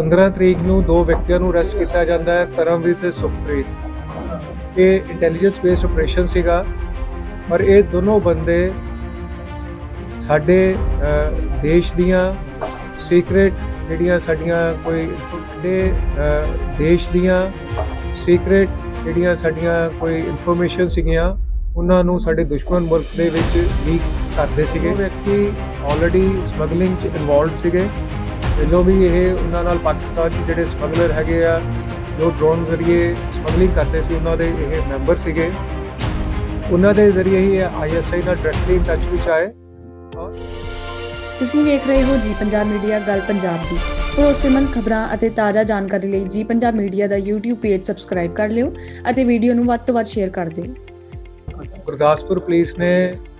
15 ਤਰੀਕ ਨੂੰ ਦੋ ਵਿਅਕਤੀਆਂ ਨੂੰ ਅਰੈਸਟ ਕੀਤਾ ਜਾਂਦਾ ਹੈ ਕਰਮਵੀਰ ਤੇ ਸੁਖਪ੍ਰੀਤ। ਇਹ ਇੰਟੈਲੀਜੈਂਸ ਬੇਸਡ ਆਪਰੇਸ਼ਨ ਸੀਗਾ, ਪਰ ਇਹ ਦੋਨੋਂ ਬੰਦੇ ਸਾਡੇ ਦੇਸ਼ ਦੀਆਂ ਸੀਕ੍ਰੇਟ ਜਿਹੜੀਆਂ ਸਾਡੀਆਂ ਕੋਈ, ਸਾਡੇ ਦੇਸ਼ ਦੀਆਂ ਸੀਕ੍ਰੇਟ ਜਿਹੜੀਆਂ ਸਾਡੀਆਂ ਕੋਈ ਇਨਫੋਰਮੇਸ਼ਨ ਸੀਗੀਆਂ, ਉਹਨਾਂ ਨੂੰ ਸਾਡੇ ਦੁਸ਼ਮਣ ਮੁਲਕ ਦੇ ਵਿੱਚ ਲੀਕ ਕਰਦੇ ਸੀਗੇ। ਵਿਅਕਤੀ ਆਲਰੇਡੀ ਸਮਗਲਿੰਗ ਚ ਇਨਵੋਲਡ ਸੀਗੇ। ਪਹਿਲਾਂ ਵੀ ਇਹ ਉਹਨਾਂ ਨਾਲ ਪਾਕਿਸਤਾਨ 'ਚ ਜਿਹੜੇ ਸਮਗਲਰ ਹੈਗੇ ਆ ਜੋ ਡਰੋਨ ਜ਼ਰੀਏ ਸਮਗਲਿੰਗ ਕਰਦੇ ਸੀ ਉਹਨਾਂ ਦੇ ਇਹ ਮੈਂਬਰ ਸੀਗੇ। ਉਹਨਾਂ ਦੇ ਜ਼ਰੀਏ ਹੀ ਆਈਐਸਆਈ ਨਾਲ ਡਾਇਰੈਕਟਲੀ ਇਨ ਟੱਚ ਵਿੱਚ ਆਏ। ਔਰ ਤੁਸੀਂ ਵੇਖ ਰਹੇ ਹੋ ਜੀ ਪੰਜਾਬ ਮੀਡੀਆ ਗੱਲ ਪੰਜਾਬ ਦੀ। ਭਰੋਸੇਮੰਦ ਖਬਰਾਂ ਅਤੇ ਤਾਜ਼ਾ ਜਾਣਕਾਰੀ ਲਈ ਜੀ ਪੰਜਾਬ ਮੀਡੀਆ ਦਾ YouTube ਪੇਜ ਸਬਸਕ੍ਰਾਈਬ ਕਰ ਲਿਓ ਅਤੇ ਵੀਡੀਓ ਨੂੰ ਵੱਧ ਤੋਂ ਵੱਧ ਸ਼ੇਅਰ ਕਰ ਦਿਓ। ਗੁਰਦਾਸਪੁਰ ਪੁਲਿਸ ਨੇ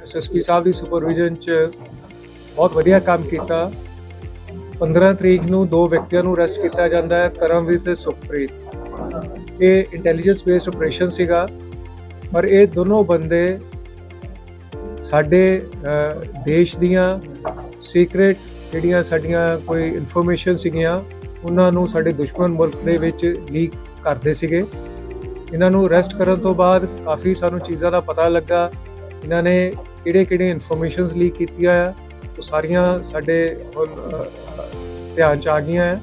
ਐਸਐਸਪੀ ਸਾਹਿਬ ਦੀ ਸੁਪਰਵਿਜ਼ਨ 'ਚ ਬਹੁਤ ਵਧੀਆ ਕੰਮ ਕੀਤਾ। 15 ਤਰੀਕ ਨੂੰ ਦੋ ਵਿਅਕਤੀਆਂ ਨੂੰ ਅਰੈਸਟ ਕੀਤਾ ਜਾਂਦਾ ਹੈ, ਕਰਮਵੀਰ ਤੇ ਸੁਖਪ੍ਰੀਤ। ਇਹ ਇੰਟੈਲੀਜੈਂਸ ਬੇਸਡ ਆਪਰੇਸ਼ਨ ਸੀਗਾ, ਪਰ ਇਹ ਦੋਨੋਂ ਬੰਦੇ ਸਾਡੇ ਦੇਸ਼ ਦੀਆਂ ਸੀਕ੍ਰੇਟ ਜਿਹੜੀਆਂ ਸਾਡੀਆਂ ਕੋਈ ਇਨਫੋਰਮੇਸ਼ਨ ਸੀਗੀਆਂ, ਉਹਨਾਂ ਨੂੰ ਸਾਡੇ ਦੁਸ਼ਮਣ ਮੁਲਕ ਦੇ ਵਿੱਚ ਲੀਕ ਕਰਦੇ ਸੀਗੇ। ਇਹਨਾਂ ਨੂੰ ਅਰੈਸਟ ਕਰਨ ਤੋਂ ਬਾਅਦ ਕਾਫੀ ਸਾਨੂੰ ਚੀਜ਼ਾਂ ਦਾ ਪਤਾ ਲੱਗਾ। ਇਹਨਾਂ ਨੇ ਕਿਹੜੇ ਕਿਹੜੇ ਇਨਫੋਰਮੇਸ਼ਨਸ ਲੀਕ ਕੀਤੀਆਂ ਆ ਉਹ ਸਾਰੀਆਂ ਸਾਡੇ ਹੁਣ ਧਿਆਨ ਚ ਆ ਗਈਆਂ ਆ।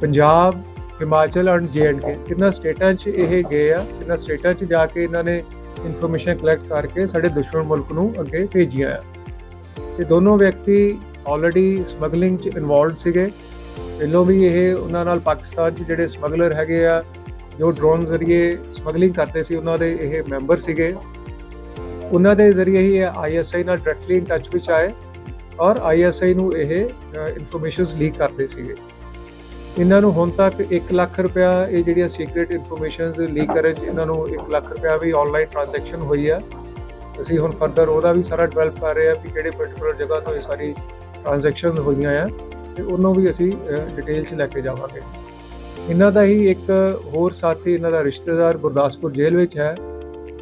ਪੰਜਾਬ, ਹਿਮਾਚਲ ਐਂਡ ਕੇ ਤਿੰਨਾਂ ਸਟੇਟਾਂ 'ਚ ਇਹ ਗਏ ਆ ਇਹਨਾਂ ਸਟੇਟਾਂ 'ਚ ਜਾ ਕੇ ਇਹਨਾਂ ਨੇ ਇਨਫੋਰਮੇਸ਼ਨ ਕਲੈਕਟ ਕਰਕੇ ਸਾਡੇ ਦੁਸ਼ਮਣ ਮੁਲਕ ਨੂੰ ਅੱਗੇ ਭੇਜੀਆਂ ਆ। ਇਹ ਦੋਨੋਂ ਵਿਅਕਤੀ ਆਲਰੇਡੀ ਸਮਗਲਿੰਗ 'ਚ ਇਨਵੋਲਡ ਸੀਗੇ। ਪਹਿਲੋਂ ਵੀ ਇਹ ਉਹਨਾਂ ਨਾਲ ਪਾਕਿਸਤਾਨ 'ਚ ਜਿਹੜੇ ਸਮਗਲਰ ਹੈਗੇ ਆ, ਜੋ ਡਰੋਨ ਜ਼ਰੀਏ ਸਮਗਲਿੰਗ ਕਰਦੇ ਸੀ, ਉਹਨਾਂ ਦੇ ਇਹ ਮੈਂਬਰ ਸੀਗੇ। ਉਹਨਾਂ ਦੇ ਜ਼ਰੀਏ ਹੀ ਆਈਐਸਆਈ ਨਾਲ ਡਾਇਰੈਕਟਲੀ ਇਨ ਟੱਚ ਵਿੱਚ ਆਏ। ਔਰ ਆਈਐਸਆਈ ਨੂੰ ਇਹ ਇਨਫੋਰਮੇਸ਼ਨਸ ਲੀਕ ਕਰਦੇ ਸੀਗੇ। ਇਹਨਾਂ ਨੂੰ ਹੁਣ ਤੱਕ 1 ਲੱਖ ਰੁਪਇਆ ਇਹ ਜਿਹੜੀਆਂ ਸੀਕ੍ਰੀਟ ਇਨਫੋਰਮੇਸ਼ਨਸ ਲੀਕ ਕਰਨ ਚ ਇਹਨਾਂ ਨੂੰ 1 ਲੱਖ ਰੁਪਇਆ ਵੀ ਆਨਲਾਈਨ ਟ੍ਰਾਂਜੈਕਸ਼ਨ ਹੋਈ ਆ। ਅਸੀਂ ਹੁਣ ਫਰਦਰ ਉਹਦਾ ਵੀ ਸਾਰਾ ਡਿਵੈਲਪ ਕਰ ਰਹੇ ਆ ਕਿ ਕਿਹੜੇ ਪਾਰਟਿਕੂਲਰ ਜਗ੍ਹਾ ਤੋਂ ਇਹ ਸਾਰੀ ਟ੍ਰਾਂਜੈਕਸ਼ਨ ਹੋਈਆਂ ਆ ਤੇ ਉਹਨੂੰ ਵੀ ਅਸੀਂ ਡਿਟੇਲ ਚ ਲੈ ਕੇ ਜਾਵਾਂਗੇ। ਇਹਨਾਂ ਦਾ ਹੀ ਇੱਕ ਹੋਰ ਸਾਥੀ, ਇਹਨਾਂ ਦਾ ਰਿਸ਼ਤੇਦਾਰ ਗੁਰਦਾਸਪੁਰ ਜੇਲ੍ਹ ਵਿੱਚ ਹੈ।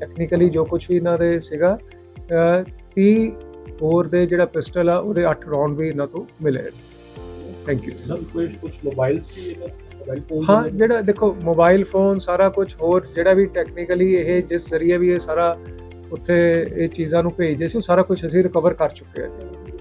ਟੈਕਨੀਕਲੀ ਜੋ ਕੁਝ ਵੀ ਇਹਨਾਂ ਦੇ ਸੀਗਾ ਅਹ 30 ਹੋਰ ਦੇ ਜਿਹੜਾ ਪਿਸਟਲ ਆ ਉਹਦੇ 8 ਰੌਂਡ ਵੀ ਇਹਨਾਂ ਤੋਂ ਮਿਲੇ ਥੈਂਕ ਯੂ ਸਰ ਕੋਈ ਕੁਝ ਮੋਬਾਈਲ ਸੀ ਮੋਬਾਈਲ ਫੋਨ ਹਾਂ ਜਿਹੜਾ ਦੇਖੋ ਮੋਬਾਈਲ ਫੋਨ ਸਾਰਾ ਕੁਝ ਹੋਰ ਜਿਹੜਾ ਵੀ ਟੈਕਨੀਕਲੀ ਇਹ ਜਿਸ ਜ਼ਰੀਏ ਵੀ ਇਹ ਸਾਰਾ ਉੱਥੇ ਇਹ ਚੀਜ਼ਾਂ ਨੂੰ ਭੇਜਦੇ ਸੀ ਉਹ ਸਾਰਾ ਕੁਝ ਅਸੀਂ ਰਿਕਵਰ ਕਰ ਚੁੱਕੇ ਹਾਂ।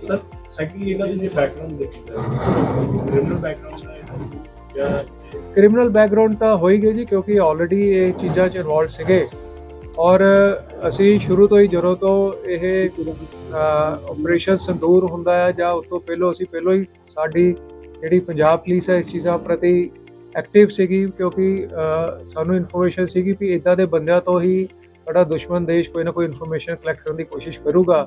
ਸਰ ਸੈਕੰਡਲੀ ਇਹਨਾਂ ਦੇ ਬੈਕਗ੍ਰਾਉਂਡ ਦੇਖੀਦਾ ਕ੍ਰਿਮੀਨਲ ਬੈਕਗ੍ਰਾਉਂਡ ਹੈ। ਜਾਂ ਕ੍ਰਿਮੀਨਲ ਬੈਕਗ੍ਰਾਉਂਡ ਤਾਂ ਹੋਈ ਜੀ ਕਿਉਂਕਿ ਆਲਰੇਡੀ ਇਹ ਚੀਜ਼ਾਂ 'ਚ ਇਨਵੋਲਡ ਸੀਗੇ। ਔਰ ਅਸੀਂ ਸ਼ੁਰੂ ਤੋਂ ਹੀ ਜਦੋਂ ਤੋਂ ਇਹ ਆਪਰੇਸ਼ਨ ਸੰਦੂਰ ਹੁੰਦਾ ਹੈ ਜਾਂ ਉਸ ਤੋਂ ਪਹਿਲਾਂ ਅਸੀਂ ਪਹਿਲਾਂ ਹੀ ਸਾਡੀ ਜਿਹੜੀ ਪੰਜਾਬ ਪੁਲਿਸ ਹੈ ਇਸ ਚੀਜ਼ਾਂ ਪ੍ਰਤੀ ਐਕਟਿਵ ਸੀਗੀ ਕਿਉਂਕਿ ਸਾਨੂੰ ਇਨਫੋਰਮੇਸ਼ਨ ਸੀਗੀ ਵੀ ਇਦਾਂ ਦੇ ਬੰਦਿਆਂ ਤੋਂ ਹੀ ਸਾਡਾ ਦੁਸ਼ਮਣ ਦੇਸ਼ ਕੋਈ ਨਾ ਕੋਈ ਇਨਫੋਰਮੇਸ਼ਨ ਕਲੈਕਟ ਕਰਨ ਦੀ ਕੋਸ਼ਿਸ਼ ਕਰੂਗਾ।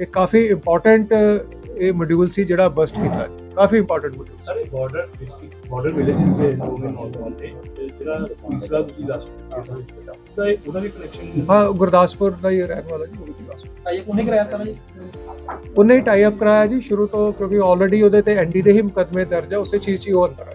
ਇਹ ਕਾਫੀ ਇੰਪੋਰਟੈਂਟ ਇਹ ਮੋਡਿਊਲ ਸੀ ਜਿਹੜਾ ਬਸਟ ਕੀਤਾ। ਕਾਫੀ ਇੰਪੋਰਟੈਂਟ ਮੋਡਿਊਲ ਸੀ। ਸਾਰੇ ਬਾਰਡਰ ਡਿਸਟ੍ਰਿਕਟ ਬਾਰਡਰ ਵਿਲੇजेस ਦੇ ਲੋਕ ਨੇ ਨੌਜਵਾਨ ਨੇ ਤੇ ਜਿਹੜਾ ਤੀਸਰਾ ਤੁਸੀਂ ਦੱਸ ਉਹਦਾ ਇਹ- ਉਹਦਾ ਵੀ ਕਨੈਕਸ਼ਨ ਹਾਂ ਗੁਰਦਾਸਪੁਰ ਦਾ ਹੀ ਰਹਿਣ ਵਾਲਾ ਜੀ ਉਹ ਵੀ ਗੁਰਦਾਸਪੁਰ। ਆਈਏ ਕੋਨੇ ਕਰਾਇਆ ਸਰ ਜੀ? ਉਹਨੇ ਹੀ ਟਾਈ ਅਪ ਕਰਾਇਆ ਜੀ ਸ਼ੁਰੂ ਤੋਂ ਕਿਉਂਕਿ ਆਲਰੇਡੀ ਉਹਦੇ ਤੇ ਐਨਡੀ ਦੇ ਹੀ ਮੁਕਦਮੇ ਦਰਜ ਆ ਉਸੇ ਚੀਜ਼ 'ਚ ਹੀ ਉਹ ਅੰਦਰ ਆ।